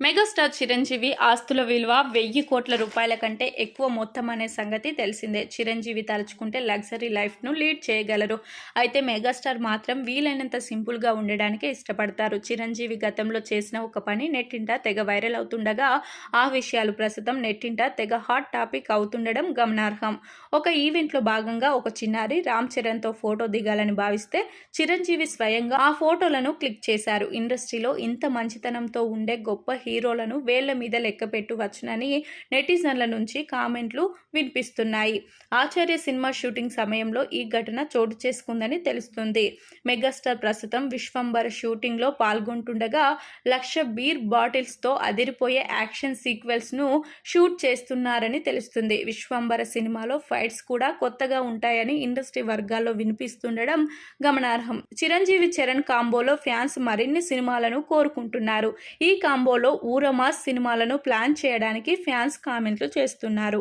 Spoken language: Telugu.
మెగాస్టార్ చిరంజీవి ఆస్తుల విలువ వెయ్యి కోట్ల రూపాయల కంటే ఎక్కువ మొత్తం అనే సంగతి తెలిసిందే. చిరంజీవి తలుచుకుంటే లగ్జరీ లైఫ్ను లీడ్ చేయగలరు. అయితే మెగాస్టార్ మాత్రం వీలైనంత సింపుల్గా ఉండడానికే ఇష్టపడతారు. చిరంజీవి గతంలో చేసిన ఒక పని నెట్టింట తెగ వైరల్ అవుతుండగా ఆ విషయాలు ప్రస్తుతం నెట్టింట తెగ హాట్ టాపిక్ అవుతుండడం గమనార్హం. ఒక ఈవెంట్లో భాగంగా ఒక చిన్నారి రామ్ చరణ్తో ఫోటో దిగాలని భావిస్తే చిరంజీవి స్వయంగా ఆ ఫోటోలను క్లిక్ చేశారు. ఇండస్ట్రీలో ఇంత మంచితనంతో ఉండే గొప్ప హీరోలను వేళ్ళ మీద లెక్కపెట్టు పెట్టవచ్చునని నెటిజన్ల నుంచి కామెంట్లు వినిపిస్తున్నాయి. ఆచార్య సినిమా షూటింగ్ సమయంలో ఈ ఘటన చోటు చేసుకుందని తెలుస్తుంది. మెగాస్టార్ ప్రస్తుతం విశ్వంబర షూటింగ్లో పాల్గొంటుండగా లక్ష బీర్ బాటిల్స్తో అదిరిపోయే యాక్షన్ సీక్వెల్స్ను షూట్ చేస్తున్నారని తెలుస్తుంది. విశ్వంబర సినిమాలో ఫైట్స్ కూడా కొత్తగా ఉంటాయని ఇండస్ట్రీ వర్గాల్లో వినిపిస్తుండడం గమనార్హం. చిరంజీవి చరణ్ కాంబోలో ఫ్యాన్స్ మరిన్ని సినిమాలను కోరుకుంటున్నారు. ఈ కాంబోలో ఊరమాస్ సినిమాలను ప్లాన్ చేయడానికి ఫ్యాన్స్ కామెంట్లు చేస్తున్నారు.